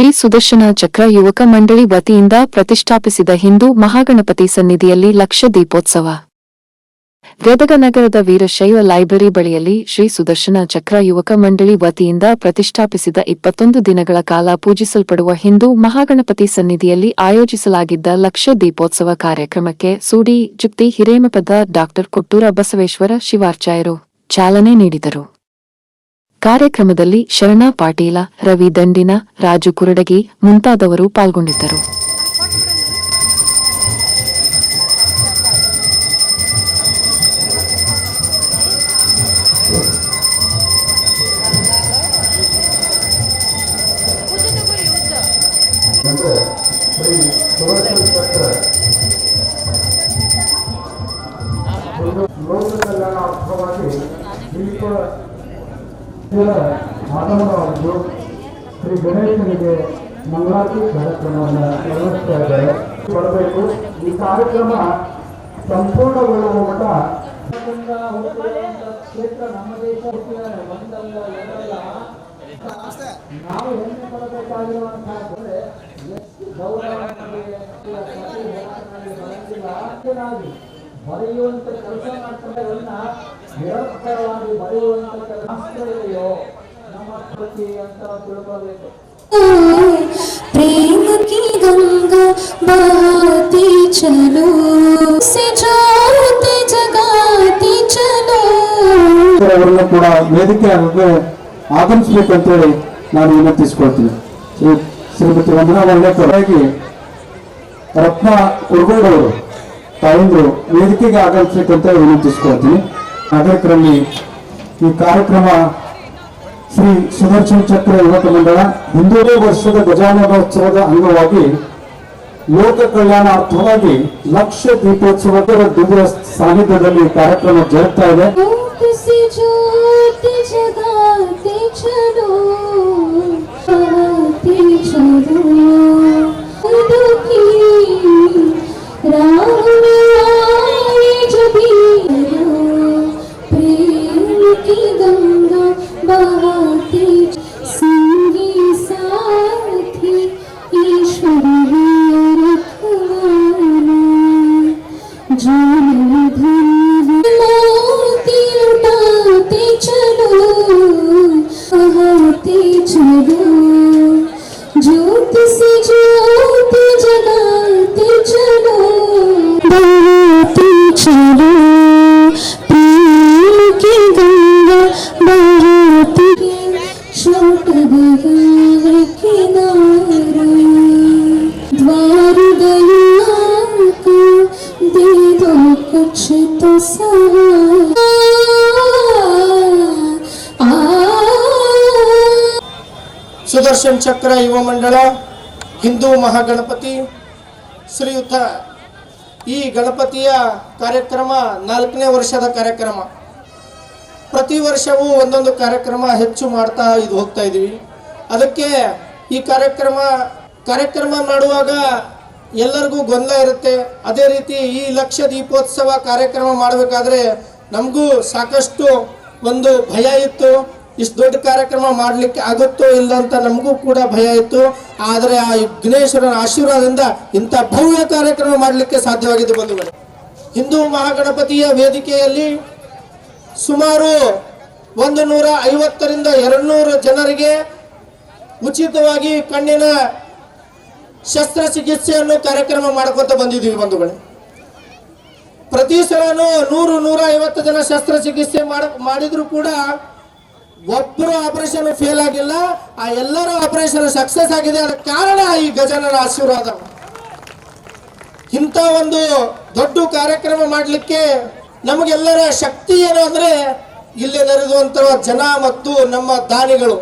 ಶ್ರೀ ಸುದರ್ಶನ ಚಕ್ರ ಯುವಕ ಮಂಡಳಿ ವತಿಯಿಂದ ಪ್ರತಿಷ್ಠಾಪಿಸಿದ ಹಿಂದೂ ಮಹಾಗಣಪತಿ ಸನ್ನಿಧಿಯಲ್ಲಿ ಲಕ್ಷ ದೀಪೋತ್ಸವ. ಗದಗ ನಗರದ ವೀರಶೈವ ಲೈಬ್ರರಿ ಬಳಿಯಲ್ಲಿ ಶ್ರೀ ಸುದರ್ಶನ ಚಕ್ರ ಯುವಕ ಮಂಡಳಿ ವತಿಯಿಂದ ಪ್ರತಿಷ್ಠಾಪಿಸಿದ ಇಪ್ಪತ್ತೊಂದು ದಿನಗಳ ಕಾಲ ಪೂಜಿಸಲ್ಪಡುವ ಹಿಂದೂ ಮಹಾಗಣಪತಿ ಸನ್ನಿಧಿಯಲ್ಲಿ ಆಯೋಜಿಸಲಾಗಿದ್ದ ಲಕ್ಷ ದೀಪೋತ್ಸವ ಕಾರ್ಯಕ್ರಮಕ್ಕೆ ಸೂಡಿ, ಜುಕ್ತಿ, ಹಿರೇಮಠದ ಡಾಕ್ಟರ್ ಕೊಟ್ಟೂರ ಬಸವೇಶ್ವರ ಶಿವಾರ್ಚಾಯರು ಚಾಲನೆ ನೀಡಿದರು. ಕಾರ್ಯಕ್ರಮದಲ್ಲಿ ಶರಣಾ ಪಾಟೀಲ ರವಿ ದಂಡಿನ ರಾಜು ಕುರಡಗಿ ಮುಂತಾದವರು ಪಾಲ್ಗೊಂಡಿದ್ದರು. ಆಗಮನವಾಗಿದ್ದು ಶ್ರೀ ಗಣೇಶನಿಗೆ ಮಂಗಳಾರತಿ ಕಾರ್ಯಕ್ರಮವನ್ನು ನಿರ್ವಹಿಸ್ತಾ ಇದ್ದಾರೆ ಬರಬೇಕು ಈ ಕಾರ್ಯಕ್ರಮ ಸಂಪೂರ್ಣಗೊಳ್ಳುವ ಮಟ್ಟ ಕ್ಷೇತ್ರ ನಮ್ಮ ದೇಶ ಒಂದಲ್ಲ ಎರಡಲ್ಲ. ನಾವು ಹೆಮ್ಮೆ ಪಡಬೇಕಾಗಿರುವಂತಹ ಬೆಲೆ ಎಷ್ಟು ಗೌರವ ಬರೆಯುವಂತ ಕೆಲಸ ಮಾಡ್ಕೊಂಡವನ್ನ ನಿರಂತರವಾಗಿ ಬರೆಯುವಂತ ಕೆಲಸ ಇದೆಯೋ ನಮ್ಮ ಪ್ರತಿ ಅಂತ ತಿಳ್ಕೋಬೇಕು प्रेम की गंगा बहाती चलो से जोते जगाती चलो ಅವರನ್ನು ಕೂಡ ವೇದಿಕೆ ಆಗಕ್ಕೆ ಆಗಮಿಸ್ಬೇಕಂತೇಳಿ ನಾನು ವಿನಂತಿಸ್ಕೊಳ್ತೀನಿ ಶ್ರೀ ಶ್ರೀಮತಿ ವಂದನಾ ವರ್ಣೇಕರಾಗಿ ರತ್ನ ಉರ್ಗೋಡವರು ತಾಯಂದ್ರು ವೇದಿಕೆಗೆ ಆಗಮಿಸ್ಬೇಕಂತ ವಿನಂತಿಸ್ಕೊಳ್ತೀನಿ ನಾಗರಿಕರಲ್ಲಿ ಈ ಕಾರ್ಯಕ್ರಮ ಶ್ರೀ ಸುದರ್ಶನ್ ಚಕ್ರ ಯುವಕ ಮಂಡಳ ಹಿಂದೂ ವರ್ಷದ ಗಜಾನೋತ್ಸವದ ಅಂಗವಾಗಿ ಲೋಕ ಕಲ್ಯಾಣಾರ್ಥವಾಗಿ ಲಕ್ಷ ದೀಪೋತ್ಸವದ ದಿವ್ಯ ಸಾನ್ನಿಧ್ಯದಲ್ಲಿ ಕಾರ್ಯಕ್ರಮ ಜರುಗ್ತಾ ಇದೆ. ಸುದರ್ಶನ್ ಚಕ್ರ ಯುವ ಮಂಡಳ, ಹಿಂದೂ ಮಹಾಗಣಪತಿ, ಶ್ರೀಯುತ ಈ ಗಣಪತಿಯ ಕಾರ್ಯಕ್ರಮ ನಾಲ್ಕನೇ ವರ್ಷದ ಕಾರ್ಯಕ್ರಮ. ಪ್ರತಿ ವರ್ಷವೂ ಒಂದೊಂದು ಕಾರ್ಯಕ್ರಮ ಹೆಚ್ಚು ಮಾಡ್ತಾ ಇದು ಹೋಗ್ತಾ ಇದ್ದೀವಿ. ಅದಕ್ಕೆ ಈ ಕಾರ್ಯಕ್ರಮ ಕಾರ್ಯಕ್ರಮ ಮಾಡುವಾಗ ಎಲ್ಲರಿಗೂ ಗೊಂದಲ ಇರುತ್ತೆ. ಅದೇ ರೀತಿ ಈ ಲಕ್ಷ ದೀಪೋತ್ಸವ ಕಾರ್ಯಕ್ರಮ ಮಾಡಬೇಕಾದ್ರೆ ನಮಗೂ ಸಾಕಷ್ಟು ಒಂದು ಭಯ ಇತ್ತು. ಇಷ್ಟು ದೊಡ್ಡ ಕಾರ್ಯಕ್ರಮ ಮಾಡಲಿಕ್ಕೆ ಆಗುತ್ತೋ ಇಲ್ಲ ಅಂತ ನಮಗೂ ಕೂಡ ಭಯ ಇತ್ತು. ಆದರೆ ಆ ವಿಘ್ನೇಶ್ವರನ ಆಶೀರ್ವಾದದಿಂದ ಇಂಥ ಭವ್ಯ ಕಾರ್ಯಕ್ರಮ ಮಾಡಲಿಕ್ಕೆ ಸಾಧ್ಯವಾಗಿದೆ ಬಂಧುಗಳು. ಹಿಂದೂ ಮಹಾಗಣಪತಿಯ ವೇದಿಕೆಯಲ್ಲಿ ಸುಮಾರು ಒಂದು ನೂರ ಐವತ್ತರಿಂದ ಎರಡು ನೂರು ಜನರಿಗೆ ಉಚಿತವಾಗಿ ಕಣ್ಣಿನ ಶಸ್ತ್ರಚಿಕಿತ್ಸೆಯನ್ನು ಕಾರ್ಯಕ್ರಮ ಮಾಡ್ಕೊತ ಬಂದಿದ್ದೀವಿ ಬಂಧುಗಳೇ. ಪ್ರತಿ ಸಲನೂ ನೂರು ನೂರ ಐವತ್ತು ಜನ ಶಸ್ತ್ರಚಿಕಿತ್ಸೆ ಮಾಡ ಮಾಡಿದ್ರು ಕೂಡ ಒಬ್ಬರು ಆಪರೇಷನ್ ಫೇಲ್ ಆಗಿಲ್ಲ, ಆ ಎಲ್ಲರ ಆಪರೇಷನ್ ಸಕ್ಸಸ್ ಆಗಿದೆ ಅದಕ್ಕೆ ಕಾರಣ ಈ ಗಜಾನನ ಆಶೀರ್ವಾದ. ಇಂಥ ಒಂದು ದೊಡ್ಡ ಕಾರ್ಯಕ್ರಮ ಮಾಡಲಿಕ್ಕೆ ನಮಗೆಲ್ಲರ ಶಕ್ತಿ ಏನು ಅಂದರೆ ಇಲ್ಲಿ ನೆರೆದುವಂತಹ ಜನ ಮತ್ತು ನಮ್ಮ ದಾನಿಗಳು.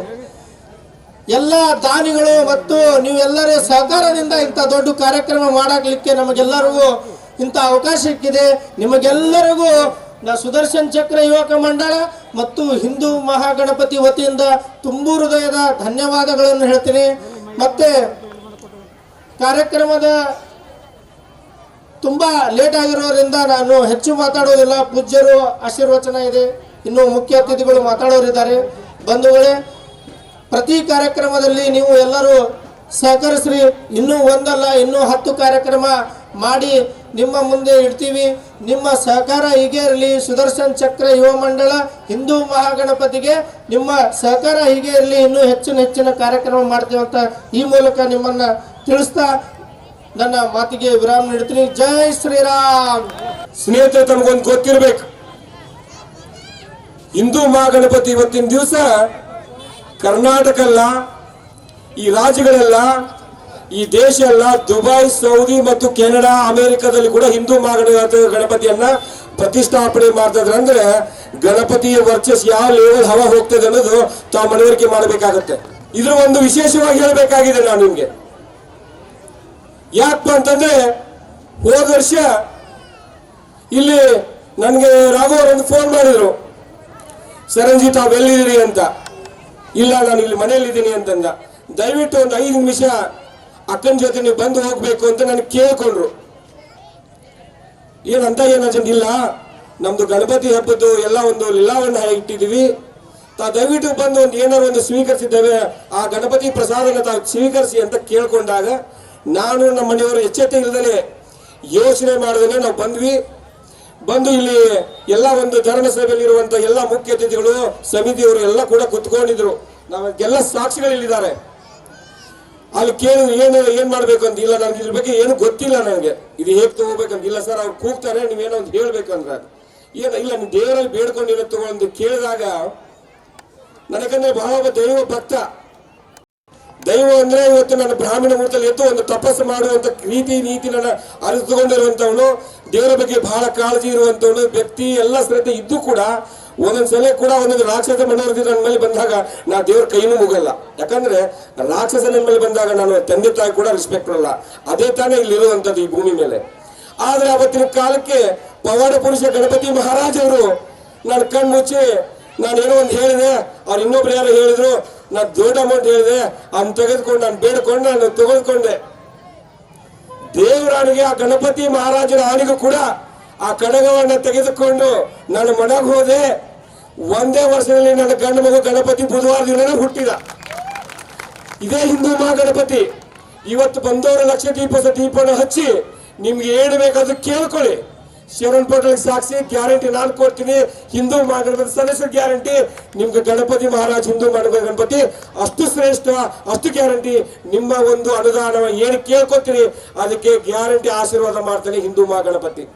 ಎಲ್ಲ ದಾನಿಗಳು ಮತ್ತು ನೀವೆಲ್ಲರ ಸಹಕಾರದಿಂದ ಇಂಥ ದೊಡ್ಡ ಕಾರ್ಯಕ್ರಮ ಮಾಡಲಿಕ್ಕೆ ನಮಗೆಲ್ಲರಿಗೂ ಇಂಥ ಅವಕಾಶ ಸಿಕ್ಕಿದೆ. ನಿಮಗೆಲ್ಲರಿಗೂ ಸುದರ್ಶನ್ ಚಕ್ರ ಯುವಕ ಮಂಡಳ ಮತ್ತು ಹಿಂದೂ ಮಹಾಗಣಪತಿ ವತಿಯಿಂದ ತುಂಬು ಹೃದಯದ ಧನ್ಯವಾದಗಳನ್ನು ಹೇಳ್ತೀನಿ. ಮತ್ತೆ ಕಾರ್ಯಕ್ರಮದ ತುಂಬಾ ಲೇಟ್ ಆಗಿರೋದ್ರಿಂದ ನಾನು ಹೆಚ್ಚು ಮಾತಾಡೋದಿಲ್ಲ. ಪೂಜ್ಯರು ಆಶೀರ್ವಚನ ಇದೆ. ಇನ್ನು ಮುಖ್ಯ ಅತಿಥಿಗಳು ಮಾತಾಡೋರಿದ್ದಾರೆ. ಬಂಧುಗಳೇ, ಪ್ರತಿ ಕಾರ್ಯಕ್ರಮದಲ್ಲಿ ನೀವು ಎಲ್ಲರೂ ಸಹಕರಿಸ್ರಿ. ಇನ್ನೂ ಒಂದಲ್ಲ, ಇನ್ನೂ ಹತ್ತು ಕಾರ್ಯಕ್ರಮ ಮಾಡಿ ನಿಮ್ಮ ಮುಂದೆ ಇಡ್ತೀವಿ. ನಿಮ್ಮ ಸಹಕಾರ ಹೀಗೆ ಇರಲಿ. ಸುದರ್ಶನ್ ಚಕ್ರ ಯುವ ಮಂಡಳ, ಹಿಂದೂ ಮಹಾಗಣಪತಿಗೆ ನಿಮ್ಮ ಸಹಕಾರ ಹೀಗೆ ಇರಲಿ. ಇನ್ನೂ ಹೆಚ್ಚಿನ ಹೆಚ್ಚಿನ ಕಾರ್ಯಕ್ರಮ ಮಾಡ್ತೀವಿ ಅಂತ ಈ ಮೂಲಕ ನಿಮ್ಮನ್ನ ತಿಳಿಸ್ತಾ ನನ್ನ ಮಾತಿಗೆ ವಿರಾಮ ನೀಡ್ತೀನಿ ಜೈ ಶ್ರೀರಾಮ್! ಸ್ನೇಹಿತರೆ, ತಮಗೊಂದು ಗೊತ್ತಿರಬೇಕು. ಹಿಂದೂ ಮಹಾಗಣಪತಿ ಇವತ್ತಿನ ದಿವಸ ಕರ್ನಾಟಕ ಅಲ್ಲ ಈ ರಾಜ್ಯಗಳೆಲ್ಲ ಈ ದೇಶ ಎಲ್ಲ ದುಬೈ, ಸೌದಿ ಮತ್ತು ಕೆನಡಾ, ಅಮೆರಿಕದಲ್ಲಿ ಕೂಡ ಹಿಂದೂ ಮಹಾಗಣಪತಿ ಗಣಪತಿಯನ್ನ ಪ್ರತಿಷ್ಠಾಪನೆ ಮಾಡ್ತಿದ್ರೆ ಅಂದ್ರೆ ಗಣಪತಿಯ ವರ್ಚಸ್ ಯಾವ ಲೆವೆಲ್ ಹವ ಹೋಗ್ತದೆ ಅನ್ನೋದು ತಾವು ಮನವರಿಕೆ ಮಾಡಬೇಕಾಗತ್ತೆ. ಇದ್ರ ಒಂದು ವಿಶೇಷವಾಗಿ ಹೇಳಬೇಕಾಗಿದೆ ನಾನು ನಿಮ್ಗೆ. ಯಾಕಪ್ಪ ಅಂತಂದ್ರೆ ಹೋದ ವರ್ಷ ಇಲ್ಲಿ ನನಗೆ ರಾಘು ಒಂದು ಫೋನ್ ಮಾಡಿದ್ರು. ಸರಂಜಿ ತಾವು ಎಲ್ಲಿದ್ದೀರಿ? ಅಂತ. ಇಲ್ಲ, ನಾನು ಇಲ್ಲಿ ಮನೆಯಲ್ಲಿದ್ದೀನಿ ಅಂತಂದ. ದಯವಿಟ್ಟು ಒಂದು ಐದು ನಿಮಿಷ ಅಕ್ಕನ ಜೊತೆ ನೀವು ಬಂದು ಹೋಗ್ಬೇಕು ಅಂತ ನಾನು ಕೇಳ್ಕೊಂಡ್ರು. ಏನಂತ ಏನು ಇಲ್ಲ. ನಮ್ದು ಗಣಪತಿ ಹಬ್ಬದ್ದು ಎಲ್ಲ ಒಂದು ಲೀಲಾವನ್ನ ಇಟ್ಟಿದ್ದೀವಿ. ತಾ ದಯವಿಟ್ಟು ಬಂದು ಒಂದು ಏನಾರು ಒಂದು ಸ್ವೀಕರಿಸಿದ್ದೇವೆ, ಆ ಗಣಪತಿ ಪ್ರಸಾದನ ತಾವು ಸ್ವೀಕರಿಸಿ ಅಂತ ಕೇಳ್ಕೊಂಡಾಗ ನಾನು ನಮ್ಮ ಮನೆಯವರು ಎಚ್ಚೆತ್ತ ಇಲ್ಲದೇ ಯೋಚನೆ ಮಾಡಿದ್ರೆ ನಾವು ಬಂದ್ವಿ. ಬಂದು ಇಲ್ಲಿ ಎಲ್ಲ ಒಂದು ಧರ್ಮಸಭೆಯಲ್ಲಿ ಇರುವಂತ ಎಲ್ಲ ಮುಖ್ಯ ಅತಿಥಿಗಳು, ಸಮಿತಿಯವರು ಎಲ್ಲ ಕೂಡ ಕುತ್ಕೊಂಡಿದ್ರು. ನಮಗೆಲ್ಲ ಸಾಕ್ಷಿಗಳು ಇಲ್ಲಿದ್ದಾರೆ ಅಲ್ಲಿ ಕೇಳಿ ಏನು ಏನ್ ಮಾಡ್ಬೇಕು ಅಂತ? ಇಲ್ಲ, ನನ್ಗೆ ಇದ್ರ ಬಗ್ಗೆ ಏನು ಗೊತ್ತಿಲ್ಲ ನನಗೆ ಇದು ಹೇಗೆ ತಗೋಬೇಕಂತ ಇಲ್ಲ, ಸರ್, ಅವ್ರು ಕೂಗ್ತಾರೆ, ನೀವೇನೋ ಒಂದು ಹೇಳ್ಬೇಕಂದ್ರೆ ಏನ, ಇಲ್ಲ ನೀವು ದೇವರಲ್ಲಿ ಬೇಡ್ಕೊಂಡಿರೋ ತಗೊಂಡು ಕೇಳಿದಾಗ, ನನಗಂದ್ರೆ ಬಹಳ ದೈವ ಭಕ್ತ. ದೈವ ಅಂದ್ರೆ ಇವತ್ತು ನನ್ನ ಬ್ರಾಹ್ಮಣ ಮೂರ್ತಲ್ಲಿ ಎದ್ದು ಒಂದು ತಪಸ್ಸು ಮಾಡುವಂತ ರೀತಿ ನೀತಿ ನನ್ನ ಅರಿತುಕೊಂಡಿರುವಂತವನು, ದೇವರ ಬಗ್ಗೆ ಬಹಳ ಕಾಳಜಿ ಇರುವಂತವನು, ವ್ಯಕ್ತಿ, ಎಲ್ಲ ಶ್ರದ್ಧೆ ಇದ್ದು ಕೂಡ ಒಂದೊಂದ್ ಸಲ ಕೂಡ ಒಂದೊಂದು ರಾಕ್ಷಸ ಮನೋವೃತ್ತಿ ನನ್ನ ಮೇಲೆ ಬಂದಾಗ ನಾ ದೇವ್ರ ಕೈನೂ ಮುಗಲ್ಲ. ಯಾಕಂದ್ರೆ ರಾಕ್ಷಸ ನನ್ನ ಮೇಲೆ ಬಂದಾಗ ನಾನು ತಂದೆ ತಾಯಿ ಕೂಡ ರೆಸ್ಪೆಕ್ಟ್ ಕೊಡಲ್ಲ. ಅದೇ ತಾನೇ ಇಲ್ಲಿರುವಂತದ್ದು ಈ ಭೂಮಿ ಮೇಲೆ. ಆದ್ರೆ ಅವತ್ತಿನ ಕಾಲಕ್ಕೆ ಪವಾಡ ಪುರುಷ ಗಣಪತಿ ಮಹಾರಾಜವರು ನನ್ನ ಕಣ್ಣು ಮುಚ್ಚಿ ನಾನು ಏನೋ ಒಂದು ಹೇಳಿದೆ, ಅವ್ರು ಇನ್ನೊಬ್ರು ಯಾರು ಹೇಳಿದ್ರು ನಾನು ದೊಡ್ಡ ಅಮೌಂಟ್ ಹೇಳಿದೆ ಅವ್ನು ತೆಗೆದುಕೊಂಡು ನಾನು ಬೇಡ್ಕೊಂಡು ನಾನು ತೆಗೆದುಕೊಂಡೆ ದೇವರಾಣಿಗೆ ಆ ಗಣಪತಿ ಮಹಾರಾಜನ ಆಣಿಗೂ ಕೂಡ ಆ ಕಡಗವನ್ನು ತೆಗೆದುಕೊಂಡು ನಾನು ಮನೆಗೆ ಹೋದೆ. ಒಂದೇ ವರ್ಷದಲ್ಲಿ ನನ್ನ ಗಂಡು ಮಗು ಗಣಪತಿ ಬುಧವಾರ ದಿನನೇ ಹುಟ್ಟಿದ ಇದೇ ಹಿಂದೂ ಮಹಾಗಣಪತಿ ಇವತ್ತು ಬಂದವರು ಲಕ್ಷ ದೀಪ ದೀಪನ ಹಚ್ಚಿ ನಿಮ್ಗೆ ಏನು ಬೇಕಾದ್ರೂ ಕೇಳ್ಕೊಳ್ಳಿ. ಶರಣ್ ಪಟೇಲ್ ಸಾಕ್ಷಿ, ಗ್ಯಾರಂಟಿ ನಾನು ಕೊಡ್ತೀನಿ. ಹಿಂದೂ ಮಹಾಗಣಪತಿ ಸದಸ್ಯ ಗ್ಯಾರಂಟಿ. ನಿಮ್ಗೆ ಗಣಪತಿ ಮಹಾರಾಜ್ ಹಿಂದೂ ಮಹಾಗಣಪತಿ ಗಣಪತಿ. ಅಷ್ಟು ಶ್ರೇಷ್ಠ, ಅಷ್ಟು ಗ್ಯಾರಂಟಿ. ನಿಮ್ಮ ಒಂದು ಅನುದಾನ ಏನು ಕೇಳ್ಕೊತೀನಿ ಅದಕ್ಕೆ ಗ್ಯಾರಂಟಿ ಆಶೀರ್ವಾದ ಮಾಡ್ತಾನೆ ಹಿಂದೂ ಮಹಾಗಣಪತಿ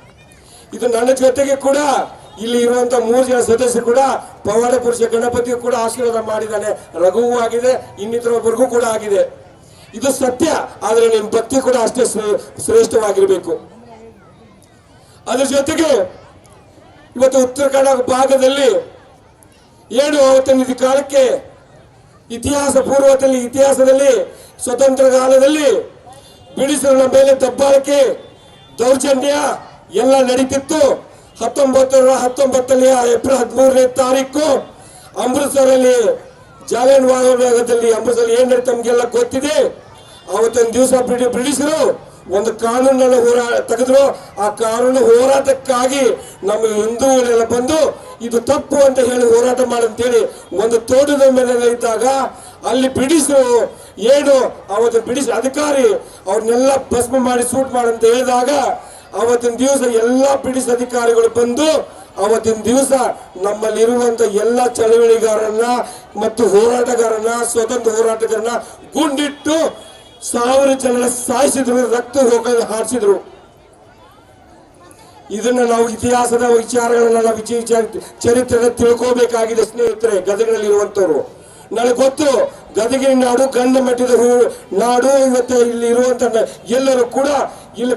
ಇದು ನನ್ನ ಜೊತೆಗೆ ಕೂಡ ಇಲ್ಲಿ ಇರುವಂತ ಮೂರು ಜನ ಸದಸ್ಯರು ಕೂಡ ಪವಾಡ ಪುರುಷ ಗಣಪತಿಯು ಕೂಡ ಆಶೀರ್ವಾದ ಮಾಡಿದ್ದಾನೆ. ರಘುವೂ ಆಗಿದೆ ಇನ್ನಿತರೊಬ್ಬರಿಗೂ ಕೂಡ ಆಗಿದೆ. ಇದು ಸತ್ಯ, ಆದರೆ ನಿಮ್ಮ ಭಕ್ತಿ ಕೂಡ ಅಷ್ಟೇ ಶ್ರೇಷ್ಠವಾಗಿರಬೇಕು. ಅದ್ರ ಜೊತೆಗೆ ಇವತ್ತು ಉತ್ತರ ಕನ್ನಡ ಭಾಗದಲ್ಲಿ ಏಳು ಅವತ್ತಿನ ಕಾಲಕ್ಕೆ ಇತಿಹಾಸ, ಪೂರ್ವದಲ್ಲಿ ಇತಿಹಾಸದಲ್ಲಿ, ಸ್ವತಂತ್ರ ಕಾಲದಲ್ಲಿ ಬ್ರಿಟಿಷರ ಮೇಲೆ ದಬ್ಬಾಳಿಕೆ, ದೌರ್ಜನ್ಯ ಎಲ್ಲ ನಡೀತಿತ್ತು. ಹತ್ತೊಂಬತ್ತರ ಹತ್ತೊಂಬತ್ತನೇ ಏಪ್ರಿಲ್ ಹದಿಮೂರನೇ ತಾರೀಕು ಅಮೃತಸರಲ್ಲಿ ಜಾಲಿಯನ್ ವಾಗದಲ್ಲಿ ಅಮೃತಸರಲ್ಲಿ ಏನ್ ತಮ್ಗೆಲ್ಲ ಗೊತ್ತಿದೆ. ಅವತ್ತೊಂದು ದಿವಸ ಬ್ರಿಟಿಷರು ಒಂದು ಕಾನೂನನ್ನು ಹೋರಾ ತೆಗೆದ್ರು. ಆ ಕಾನೂನು ಹೋರಾಟಕ್ಕಾಗಿ ನಮ್ಮ ಹಿಂದೂಗಳೆಲ್ಲ ಬಂದು ಇದು ತಪ್ಪು ಅಂತ ಹೇಳಿ ಹೋರಾಟ ಮಾಡಂತೇಳಿ ಒಂದು ತೋಟದ ಮೇಲೆ ಇದ್ದಾಗ ಅಲ್ಲಿ ಬ್ರಿಟಿಷರು ಏನು ಅವತ್ತು ಬ್ರಿಟಿಷ್ ಅಧಿಕಾರಿ ಅವ್ರನ್ನೆಲ್ಲ ಭಸ್ಮ ಮಾಡಿ ಸೂಟ್ ಮಾಡಂತ ಹೇಳಿದಾಗ ಅವತ್ತಿನ ದಿವಸ ಎಲ್ಲ ಬ್ರಿಟಿಷ್ ಅಧಿಕಾರಿಗಳು ಬಂದು ಅವತ್ತಿನ ದಿವಸ ನಮ್ಮಲ್ಲಿರುವಂತ ಎಲ್ಲ ಚಳವಳಿಗಾರರನ್ನ ಮತ್ತು ಹೋರಾಟಗಾರರನ್ನ, ಸ್ವತಂತ್ರ ಹೋರಾಟಗಾರನ್ನ ಗುಂಡಿಟ್ಟು ಸಾವಿರ ಜನ ಸಾಯಿಸಿದ್ರು, ರಕ್ತ ಹೋಗ ಹಾರಿಸಿದ್ರು. ಇದನ್ನ ನಾವು ಇತಿಹಾಸದ ವಿಚಾರಗಳನ್ನ ನಾವು ವಿಚಿ- ವಿಚಾರ ಚರಿತ್ರೆ ತಿಳ್ಕೋಬೇಕಾಗಿದೆ ಸ್ನೇಹಿತರೆ ಗದಗಿನಲ್ಲಿ ಇರುವಂತವ್ರು ನನಗೆ ಗೊತ್ತು, ಗದಗಿನ ನಾಡು ಗಂಡ ಮೆಟ್ಟಿದ ಹೂ- ನಾಡು ಇವತ್ತು ಇಲ್ಲಿ ಇರುವಂತ ಎಲ್ಲರೂ ಕೂಡ ಇಲ್ಲಿ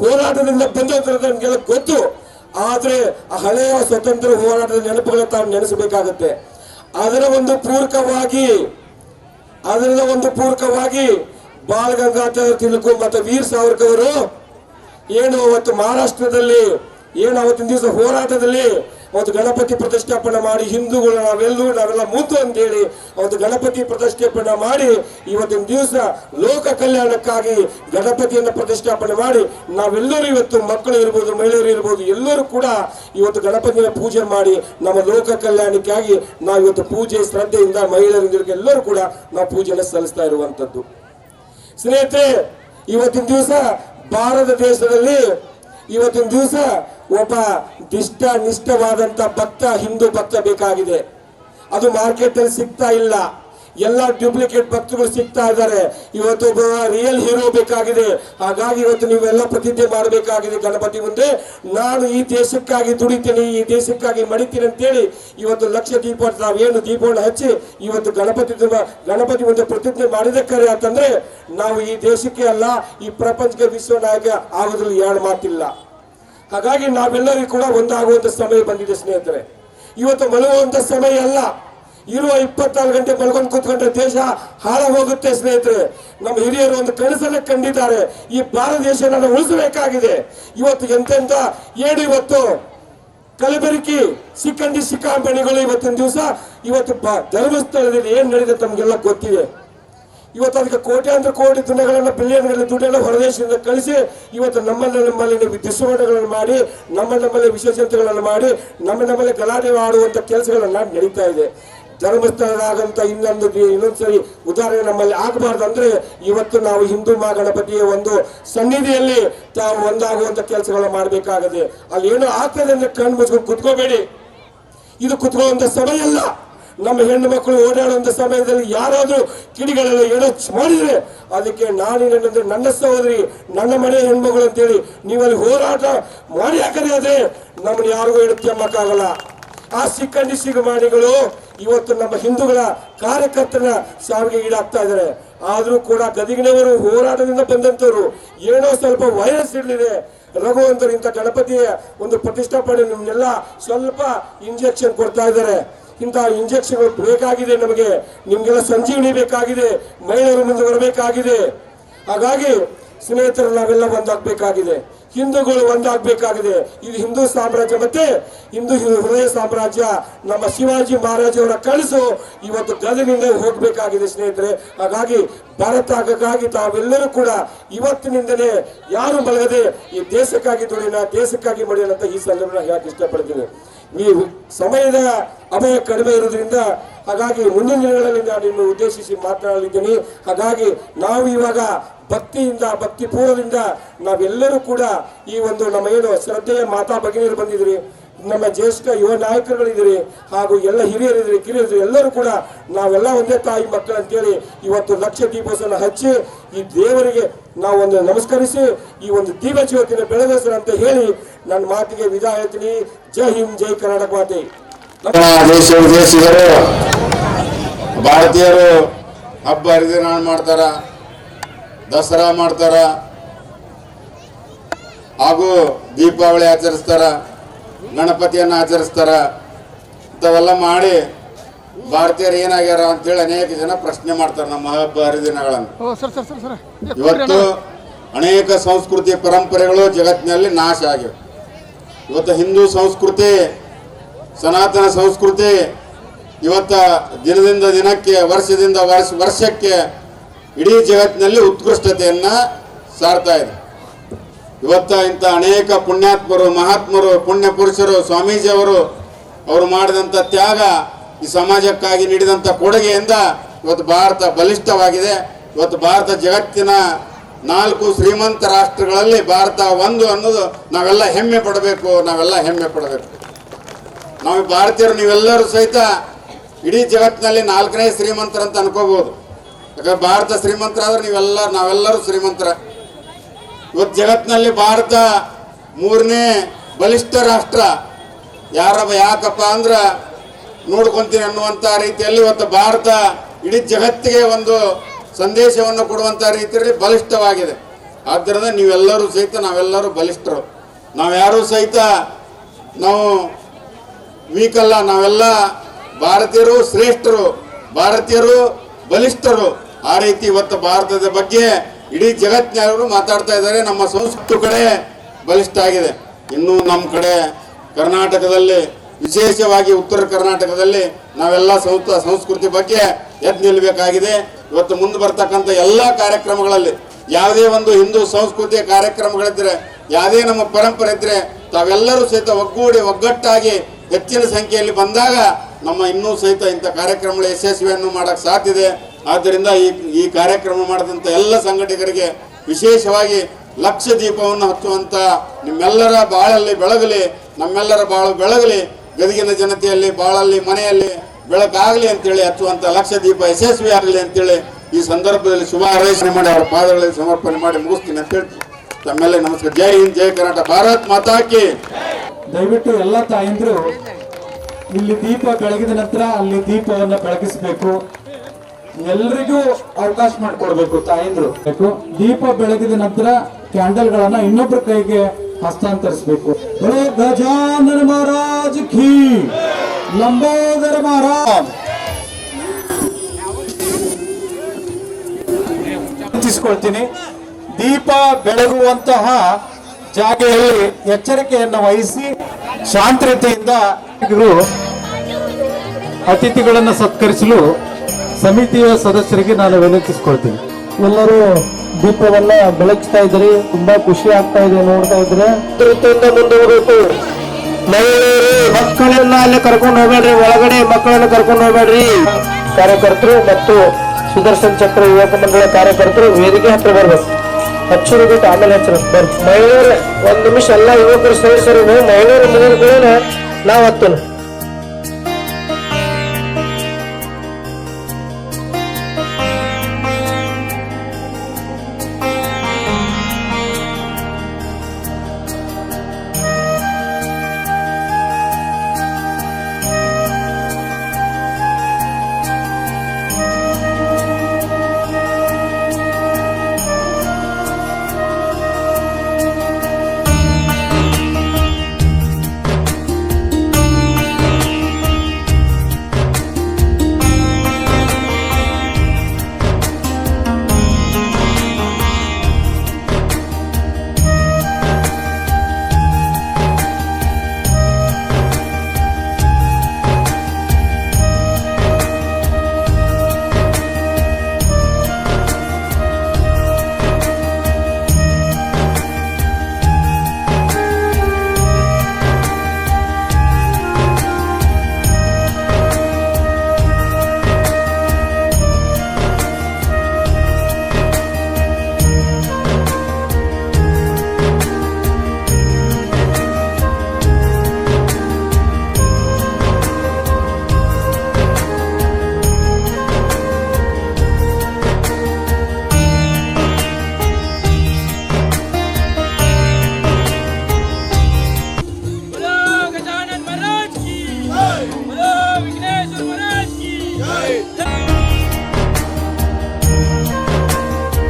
ಹೋರಾಟದಿಂದ ಬಂದಂತ ನಮ್ಗೆಲ್ಲ ಗೊತ್ತು. ಆದರೆ ಆ ಹಳೆಯ ಸ್ವತಂತ್ರ ಹೋರಾಟದ ನೆನಪುಗಳನ್ನ ತಾವು ನೆನೆಸಬೇಕಾಗುತ್ತೆ. ಅದರ ಒಂದು ಪೂರಕವಾಗಿ ಅದರ ಒಂದು ಪೂರಕವಾಗಿ ಬಾಲ್ ಗಂಗಾಧರ್ ತಿಲಕು ಮತ್ತು ವೀರ್ ಸಾವರ್ಕರ್ ಅವರು ಏನು ಅವತ್ತು ಮಹಾರಾಷ್ಟ್ರದಲ್ಲಿ, ಏನು ಅವತ್ತಿನ ದಿವಸ ಹೋರಾಟದಲ್ಲಿ ಅವತ್ತು ಗಣಪತಿ ಪ್ರತಿಷ್ಠಾಪನೆ ಮಾಡಿ ಹಿಂದೂಗಳು ನಾವೆಲ್ಲರೂ ನಾವೆಲ್ಲ ಅಂತ ಅಂತೇಳಿ ಅವತ್ತು ಗಣಪತಿ ಪ್ರತಿಷ್ಠಾಪನೆ ಮಾಡಿ ಇವತ್ತಿನ ದಿವಸ ಲೋಕ ಕಲ್ಯಾಣಕ್ಕಾಗಿ ಗಣಪತಿಯನ್ನು ಪ್ರತಿಷ್ಠಾಪನೆ ಮಾಡಿ ನಾವೆಲ್ಲರೂ ಇವತ್ತು ಮಕ್ಕಳು ಇರ್ಬೋದು, ಮಹಿಳೆಯರು ಇರ್ಬೋದು, ಎಲ್ಲರೂ ಕೂಡ ಇವತ್ತು ಗಣಪತಿಯನ್ನು ಪೂಜೆ ಮಾಡಿ ನಮ್ಮ ಲೋಕ ಕಲ್ಯಾಣಕ್ಕಾಗಿ ನಾವು ಇವತ್ತು ಪೂಜೆ ಶ್ರದ್ಧೆಯಿಂದ ಮಹಿಳೆಯರಿಂದ ಎಲ್ಲರೂ ಕೂಡ ನಾವು ಪೂಜೆಯನ್ನು ಸಲ್ಲಿಸ್ತಾ ಇರುವಂತದ್ದು ಸ್ನೇಹಿತರೆ, ಇವತ್ತಿನ ದಿವಸ ಭಾರತ ದೇಶದಲ್ಲಿ ಇವತ್ತಿನ ದಿವಸ ಒಬ್ಬ ದಿಷ್ಟ ನಿಷ್ಠವಾದಂತ ಭಕ್ತ ಹಿಂದೂ ಭಕ್ತ ಬೇಕಾಗಿದೆ. ಅದು ಮಾರ್ಕೆಟ್ ಅಲ್ಲಿ ಸಿಗ್ತಾ ಇಲ್ಲ. ಎಲ್ಲ ಡ್ಯೂಪ್ಲಿಕೇಟ್ ಭಕ್ತಗಳು ಸಿಗ್ತಾ ಇದ್ದಾರೆ. ಇವತ್ತು ಒಬ್ಬ ರಿಯಲ್ ಹೀರೋ ಬೇಕಾಗಿದೆ. ಹಾಗಾಗಿ ಇವತ್ತು ನೀವೆಲ್ಲ ಪ್ರತಿಜ್ಞೆ ಮಾಡಬೇಕಾಗಿದೆ ಗಣಪತಿ ಮುಂದೆ. ನಾನು ಈ ದೇಶಕ್ಕಾಗಿ ದುಡಿತೀನಿ, ಈ ದೇಶಕ್ಕಾಗಿ ಮಡಿತೀನಿ ಅಂತೇಳಿ ಇವತ್ತು ಲಕ್ಷ ದೀಪ ಏನು ದೀಪವನ್ನು ಹಚ್ಚಿ ಇವತ್ತು ಗಣಪತಿ ಗಣಪತಿ ಮುಂದೆ ಪ್ರತಿಜ್ಞೆ ಮಾಡಿದಕ್ಕರೆ ಅಂತಂದ್ರೆ ನಾವು ಈ ದೇಶಕ್ಕೆ ಅಲ್ಲ, ಈ ಪ್ರಪಂಚಕ್ಕೆ ವಿಶ್ವ ನಾಯಕ ಆಗೋದ್ರಲ್ಲಿ ಎರಡು ಮಾತಿಲ್ಲ. ಹಾಗಾಗಿ ನಾವೆಲ್ಲರಿಗೂ ಕೂಡ ಒಂದಾಗುವಂತ ಸಮಯ ಬಂದಿದೆ ಸ್ನೇಹಿತರೆ. ಇವತ್ತು ಮಲಗುವಂತ ಸಮಯ ಅಲ್ಲ. ಇರುವ ಇಪ್ಪತ್ನಾಲ್ಕು ಗಂಟೆ ಮಲ್ಕೊಂಡು ಕೂತ್ಕೊಂಡ್ರೆ ದೇಶ ಹಾಳ ಹೋಗುತ್ತೆ, ಸ್ನೇಹಿತರೆ. ನಮ್ಮ ಹಿರಿಯರು ಒಂದು ಕನಸನ್ನ ಕಂಡಿದ್ದಾರೆ. ಈ ಭಾರತ ನಾನು ಉಳಿಸಬೇಕಾಗಿದೆ. ಇವತ್ತು ಎಂತೆಂತ? ಏಳು ಇವತ್ತು. ಕಲಬೆರಕಿ, ಸಿಕ್ಕಂಡಿ ಸಿಕ್ಕಾಂಪಣಿಗಳು ಇವತ್ತಿನ ದಿವಸ ಇವತ್ತು ಧರ್ಮಸ್ಥಳದಲ್ಲಿ ಏನು ನಡೆದಿದೆ ತಮಗೆಲ್ಲ ಗೊತ್ತಿದೆ. ಇವತ್ತು ಅದಕ್ಕೆ ಕೋಟ್ಯಾಂತರ ಕೋಟಿ ದುಡ್ಡುಗಳನ್ನ, ಬಿಲಿಯನ್ಗಳ ದುಡ್ಡನ್ನು ಹೊರದೇಶದಿಂದ ಕಳಿಸಿ ಇವತ್ತು ನಮ್ಮಲ್ಲಿ ನಮ್ಮಲ್ಲಿ ದುಸ್ಮರಣಗಳನ್ನು ಮಾಡಿ, ನಮ್ಮ ನಮ್ಮಲ್ಲಿ ವಿಶೇಷತೆಗಳನ್ನು ಮಾಡಿ, ನಮ್ಮ ನಮ್ಮಲ್ಲಿ ಗಲಾಟೆ ಮಾಡುವಂಥ ಕೆಲಸಗಳನ್ನ ನಡೀತಾ ಇದೆ. ಧರ್ಮಸ್ಥಳದಾಗಂತ ಇನ್ನೊಂದು ಇನ್ನೊಂದು ಇನ್ನೊಂದ್ಸರಿ ಉದಾಹರಣೆ ನಮ್ಮಲ್ಲಿ ಆಗಬಾರ್ದು ಅಂದ್ರೆ ಇವತ್ತು ನಾವು ಹಿಂದೂ ಮಹಾಗಣಪತಿಯ ಒಂದು ಸನ್ನಿಧಿಯಲ್ಲಿ ತಾವು ಒಂದಾಗುವಂತ ಕೆಲಸಗಳನ್ನ ಮಾಡಬೇಕಾಗದೆ. ಅಲ್ಲಿ ಏನೋ ಆಗ್ತದೆ ಅಂದ್ರೆ ಕಣ್ಣು ಮುಚ್ಕೊಂಡು ಕುತ್ಕೋಬೇಡಿ. ಇದು ಕುತ್ಕೊಳ್ಳುವಂತ ಸಮಯ ಅಲ್ಲ. ನಮ್ಮ ಹೆಣ್ಣು ಮಕ್ಕಳು ಓಡಾಡುವಂತ ಸಮಯದಲ್ಲಿ ಯಾರಾದರೂ ಕಿಡಿಗಳೆಲ್ಲ ಏನೋ ಮಾಡಿದ್ರೆ ಅದಕ್ಕೆ ನಾನೇನಂದ್ರೆ ನನ್ನ ಸಹೋದರಿ, ನನ್ನ ಮನೆಯ ಹೆಣ್ಮಗಳು ಅಂತೇಳಿ ನೀವಲ್ಲಿ ಹೋರಾಟ ಮಾಡಿ ಹಾಕದೇ ಆದ್ರೆ ನಮ್ಮನ್ನು ಯಾರಿಗೂ ಎಡುತ್ತಮ್ಮಕ್ಕಾಗಲ್ಲ ಆ ಸಿಕ್ಕಂಡಿ ಸಿಗಮಾಣಿಗಳು ಇವತ್ತು ನಮ್ಮ ಹಿಂದೂಗಳ ಕಾರ್ಯಕರ್ತರ ಸಾವಿಗೆ ಈಡಾಗ್ತಾ ಇದ್ದಾರೆ. ಆದರೂ ಕೂಡ ಗದಗಿನವರು ಹೋರಾಟದಿಂದ ಬಂದಂತವರು ಏನೋ ಸ್ವಲ್ಪ ವೈರಸ್ ಇರಲಿದೆ ರಘುವಂತರು ಇಂಥ ಗಣಪತಿಯ ಒಂದು ಪ್ರತಿಷ್ಠಾಪನೆ ನಿಮ್ನೆಲ್ಲ ಸ್ವಲ್ಪ ಇಂಜೆಕ್ಷನ್ ಕೊಡ್ತಾ ಇದ್ದಾರೆ. ಇಂಥ ಇಂಜೆಕ್ಷನ್ ಬೇಕಾಗಿದೆ ನಮಗೆ. ನಿಮಗೆಲ್ಲ ಸಂಜೀವನಿ ಬೇಕಾಗಿದೆ. ಮಹಿಳೆಯರು ಮುಂದೆ ಬರಬೇಕಾಗಿದೆ. ಹಾಗಾಗಿ ಸ್ನೇಹಿತರು, ನಾವೆಲ್ಲ ಒಂದಾಗಬೇಕಾಗಿದೆ. ಹಿಂದೂಗಳು ಒಂದಾಗಬೇಕಾಗಿದೆ. ಇದು ಹಿಂದೂ ಸಾಮ್ರಾಜ್ಯ ಮತ್ತೆ ಹಿಂದೂ ಹೃದಯ ಸಾಮ್ರಾಜ್ಯ. ನಮ್ಮ ಶಿವಾಜಿ ಮಹಾರಾಜವರ ಕನಸು ಇವತ್ತು ಗದಗಿನಿಂದ ಹೋಗಬೇಕಾಗಿದೆ ಸ್ನೇಹಿತರೆ. ಹಾಗಾಗಿ ಭಾರತ ಆಗಕ್ಕಾಗಿ ತಾವೆಲ್ಲರೂ ಕೂಡ ಇವತ್ತಿನಿಂದಲೇ ಯಾರು ಮಲಗದೆ ಈ ದೇಶಕ್ಕಾಗಿ ದುಡಿನ ದೇಶಕ್ಕಾಗಿ ಮಡಿಯೋಣ ಅಂತ ಈ ಸಂದರ್ಭ ಯಾಕೆ ಇಷ್ಟಪಡ್ತೀನಿ. ಈ ಸಮಯದ ಅಭಯ ಕಡಿಮೆ ಇರೋದ್ರಿಂದ ಹಾಗಾಗಿ ಮುಂದಿನ ದಿನಗಳಲ್ಲಿ ನಾನು ಉದ್ದೇಶಿಸಿ ಮಾತನಾಡಲಿದ್ದೀನಿ. ಹಾಗಾಗಿ ನಾವು ಇವಾಗ ಭಕ್ತಿಯಿಂದ ಭಕ್ತಿ ಪೂರ್ವದಿಂದ ನಾವೆಲ್ಲರೂ ಕೂಡ ಈ ಒಂದು ನಮ್ಮ ಏನು ಶ್ರದ್ಧೆಯ ಮಾತಾ ಭಗಿನಿಯರು ಬಂದಿದ್ರಿ, ನಮ್ಮ ಜ್ಯೇಷ್ಠ ಯುವ ನಾಯಕರುಗಳಿದ್ದೀರಿ ಹಾಗೂ ಎಲ್ಲ ಹಿರಿಯರಿದ್ದೀರಿ ಕಿರಿಯರಿದ್ದೀರಿ ಎಲ್ಲರೂ ಕೂಡ ನಾವೆಲ್ಲ ಒಂದೇ ತಾಯಿ ಮಕ್ಕಳು ಅಂತೇಳಿ ಇವತ್ತು ಲಕ್ಷ ದೀಪೋತ್ಸವ ಹಚ್ಚಿ ಈ ದೇವರಿಗೆ ನಾವು ಒಂದು ನಮಸ್ಕರಿಸಿ, ಈ ಒಂದು ದೀಪ ಜ್ಯೋತಿನ ಬೆಳಗಿಸೋಣ ಅಂತ ಹೇಳಿ ನನ್ನ ಮಾತಿಗೆ ವಿದಾಯ ಹೇಳ್ತೀನಿ ಜೈ ಹಿಂದ್, ಜೈ ಕರ್ನಾಟಕ ಮಾತೆ. ಭಾರತೀಯರು ಹಬ್ಬ ಹರಿದಿನ ಮಾಡ್ತಾರ, ದಸರಾ ಮಾಡ್ತಾರ ಹಾಗೂ ದೀಪಾವಳಿ ಆಚರಿಸ್ತಾರ ಗಣಪತಿಯನ್ನು ಆಚರಿಸ್ತಾರ ಇಂಥವೆಲ್ಲ ಮಾಡಿ ಭಾರತೀಯರು ಏನಾಗ್ಯಾರ ಅಂತೇಳಿ ಅನೇಕ ಜನ ಪ್ರಶ್ನೆ ಮಾಡ್ತಾರೆ ನಮ್ಮ ಹಬ್ಬ ಹರಿದಿನಗಳನ್ನು ಇವತ್ತು ಅನೇಕ ಸಂಸ್ಕೃತಿ ಪರಂಪರೆಗಳು ಜಗತ್ತಿನಲ್ಲಿ ನಾಶ ಆಗಿವೆ ಇವತ್ತು ಹಿಂದೂ ಸಂಸ್ಕೃತಿ ಸನಾತನ ಸಂಸ್ಕೃತಿ ಇವತ್ತ ದಿನದಿಂದ ದಿನಕ್ಕೆ ವರ್ಷದಿಂದ ವರ್ಷ ವರ್ಷಕ್ಕೆ ಇಡೀ ಜಗತ್ತಿನಲ್ಲಿ ಉತ್ಕೃಷ್ಟತೆಯನ್ನ ಸಾರ್ತಾ ಇದೆ. ಇವತ್ತ ಇಂಥ ಅನೇಕ ಪುಣ್ಯಾತ್ಮರು, ಮಹಾತ್ಮರು, ಪುಣ್ಯ ಪುರುಷರು, ಸ್ವಾಮೀಜಿಯವರು ಅವರು ಮಾಡಿದಂಥ ತ್ಯಾಗ ಈ ಸಮಾಜಕ್ಕಾಗಿ ನೀಡಿದಂಥ ಕೊಡುಗೆಯಿಂದ ಇವತ್ತು ಭಾರತ ಬಲಿಷ್ಠವಾಗಿದೆ. ಇವತ್ತು ಭಾರತ ಜಗತ್ತಿನ ನಾಲ್ಕು ಶ್ರೀಮಂತ ರಾಷ್ಟ್ರಗಳಲ್ಲಿ ಭಾರತ ಒಂದು ಅನ್ನೋದು ನಾವೆಲ್ಲ ಹೆಮ್ಮೆ ಪಡಬೇಕು, ನಾವೆಲ್ಲ ಹೆಮ್ಮೆ ಪಡಬೇಕು. ನಾವು ಭಾರತೀಯರು ನೀವೆಲ್ಲರೂ ಸಹಿತ ಇಡೀ ಜಗತ್ತಿನಲ್ಲಿ ನಾಲ್ಕನೇ ಶ್ರೀಮಂತರಂತ ಅನ್ಕೋಬಹುದು ಯಾಕಂದ್ರೆ ಭಾರತ ಶ್ರೀಮಂತರಾದ್ರೆ ನೀವೆಲ್ಲ, ನಾವೆಲ್ಲರೂ ಶ್ರೀಮಂತರ. ಇವತ್ತು ಜಗತ್ತಿನಲ್ಲಿ ಭಾರತ ಮೂರನೇ ಬಲಿಷ್ಠ ರಾಷ್ಟ್ರ. ಯಾರಪ್ಪ, ಯಾಕಪ್ಪ ಅಂದ್ರೆ ನೋಡ್ಕೊಂತೀನಿ ಅನ್ನುವಂಥ ರೀತಿಯಲ್ಲಿ ಇವತ್ತು ಭಾರತ ಇಡೀ ಜಗತ್ತಿಗೆ ಒಂದು ಸಂದೇಶವನ್ನು ಕೊಡುವಂಥ ರೀತಿಯಲ್ಲಿ ಬಲಿಷ್ಠವಾಗಿದೆ. ಆದ್ದರಿಂದ ನೀವೆಲ್ಲರೂ ಸಹಿತ, ನಾವೆಲ್ಲರೂ ಬಲಿಷ್ಠರು. ನಾವ್ಯಾರೂ ಸಹಿತ ನಾವು ವೀಕಲ್ಲ, ನಾವೆಲ್ಲ ಭಾರತೀಯರು ಶ್ರೇಷ್ಠರು, ಭಾರತೀಯರು ಬಲಿಷ್ಠರು. ಆ ರೀತಿ ಇವತ್ತು ಭಾರತದ ಬಗ್ಗೆ ಇಡೀ ಜಗತ್ತಿನವರು ಮಾತಾಡ್ತಾ ಇದ್ದಾರೆ. ನಮ್ಮ ಸಂಸ್ಕೃತಿ ಕಡೆ ಬಲಿಷ್ಠ ಆಗಿದೆ. ಇನ್ನು ನಮ್ಮ ಕಡೆ ಕರ್ನಾಟಕದಲ್ಲಿ, ವಿಶೇಷವಾಗಿ ಉತ್ತರ ಕರ್ನಾಟಕದಲ್ಲಿ ನಾವೆಲ್ಲ ಸಂಸ್ಥ ಸಂಸ್ಕೃತಿ ಬಗ್ಗೆ ಎದ್ದು ನಿಲ್ಲಬೇಕಾಗಿದೆ ಇವತ್ತು ಮುಂದೆ ಬರ್ತಕ್ಕಂಥ ಎಲ್ಲ ಕಾರ್ಯಕ್ರಮಗಳಲ್ಲಿ ಯಾವುದೇ ಒಂದು ಹಿಂದೂ ಸಂಸ್ಕೃತಿಯ ಕಾರ್ಯಕ್ರಮಗಳಿದ್ರೆ, ಯಾವುದೇ ನಮ್ಮ ಪರಂಪರೆ ಇದ್ರೆ ತಾವೆಲ್ಲರೂ ಸಹಿತ ಒಗ್ಗೂಡಿ, ಒಗ್ಗಟ್ಟಾಗಿ ಹೆಚ್ಚಿನ ಸಂಖ್ಯೆಯಲ್ಲಿ ಬಂದಾಗ ನಮ್ಮ ಇನ್ನೂ ಸಹಿತ ಇಂಥ ಕಾರ್ಯಕ್ರಮಗಳ ಯಶಸ್ವಿಯನ್ನು ಮಾಡೋಕ್ಕೆ ಸಾಧ್ಯ ಇದೆ. ಆದ್ದರಿಂದ ಈ ಈ ಕಾರ್ಯಕ್ರಮ ಮಾಡಿದಂಥ ಎಲ್ಲ ಸಂಘಟಕರಿಗೆ ವಿಶೇಷವಾಗಿ ಲಕ್ಷ ದೀಪವನ್ನು ಹತ್ತುವಂಥ ನಿಮ್ಮೆಲ್ಲರ ಬಾಳಲ್ಲಿ ಬೆಳಗಲಿ, ನಮ್ಮೆಲ್ಲರ ಬಾಳು ಬೆಳಗಲಿ, ಗದಗಿನ ಜನತೆಯಲ್ಲಿ, ಬಾಳಲ್ಲಿ, ಮನೆಯಲ್ಲಿ ಬೆಳಕಾಗಲಿ ಅಂತೇಳಿ ಹಚ್ಚುವಂಥ ಲಕ್ಷ ದೀಪ ಯಶಸ್ವಿ ಆಗಲಿ ಅಂತೇಳಿ ಈ ಸಂದರ್ಭದಲ್ಲಿ ಶುಭ ಹಾರೈಸಣೆ ಮಾಡಿ ಅವರ ಪಾದಗಳಲ್ಲಿ ಸಮರ್ಪಣೆ ಮಾಡಿ ಮುಗಿಸ್ತೀನಿ ಅಂತ ಹೇಳ್ತೀನಿ. ತಮ್ಮೆಲ್ಲ ನಮಸ್ಕಾರ. ಜೈ ಹಿಂದ್, ಜೈ ಕರ್ನಾಟಕ. ಭಾರತ್ ಮಾತಾಕಿ ದಯವಿಟ್ಟು ಎಲ್ಲ ತಾಯಂದ್ರು, ಇಲ್ಲಿ ದೀಪ ಬೆಳಗಿದ ನಂತರ ಅಲ್ಲಿ ದೀಪವನ್ನು ಬೆಳಗಿಸಬೇಕು. ಎಲ್ರಿಗೂ ಅವಕಾಶ ಮಾಡಿಕೊಡ್ಬೇಕು ತಾಯಂದ್ರು. ದೀಪ ಬೆಳಗಿದ ನಂತರ ಕ್ಯಾಂಡಲ್ ಗಳನ್ನ ಇನ್ನೊಬ್ಬರ ಕೈಗೆ ಹಸ್ತಾಂತರಿಸಬೇಕು. ಗಜಾನನ ಮಹಾರಾಜ್ ಖೀ ಲಂಬೋದರ ಮಹಾರಾಜ್. ವಿನಂತಿಸಿಕೊಳ್ತೀನಿ ದೀಪ ಬೆಳಗುವಂತಹ ಜಾಗೆಯಲ್ಲಿ ಎಚ್ಚರಿಕೆಯನ್ನು ವಹಿಸಿ ಶಾಂತತೆಯಿಂದ ಅತಿಥಿಗಳನ್ನು ಸತ್ಕರಿಸಲು ಸಮಿತಿಯ ಸದಸ್ಯರಿಗೆ ನಾನು ವಿನಂತಿಸ್ಕೊಳ್ತೀನಿ. ಎಲ್ಲರೂ ದೀಪವನ್ನ ಬೆಳಗಿಸ್ತಾ ಇದ್ರಿ, ತುಂಬಾ ಖುಷಿ ಆಗ್ತಾ ಇದೆ ನೋಡ್ತಾ ಇದ್ರೆ. ಮುಂದುವರಿಬೇಕು ಮಹಿಳೆಯರು ಮಕ್ಕಳನ್ನ ಅಲ್ಲಿ ಕರ್ಕೊಂಡು ಹೋಗ್ಬೇಡ್ರಿ, ಒಳಗಡೆ ಮಕ್ಕಳನ್ನ ಕರ್ಕೊಂಡು ಹೋಗ್ಬೇಡ್ರಿ. ಕಾರ್ಯಕರ್ತರು ಮತ್ತು ಸುದರ್ಶನ್ ಚಕ್ರ ಯುವಕ ಮಂಡಳ ಕಾರ್ಯಕರ್ತರು ವೇದಿಕೆ ಹತ್ರ ಬರ್ಬೇಕು. ಹಚ್ಚರು ಬಿಟ್ಟು ಆಮೇಲೆ ಹಚ್ಚರು ಬರ್ರಿ ಮಹಿಳೆಯರು, ಒಂದ್ ನಿಮಿಷ ಎಲ್ಲ ಯುವಕರು ಸೇರಿಸರು ಮಹಿಳೆಯರು ಮನೆಯ ನಾವು ಹತ್ತನು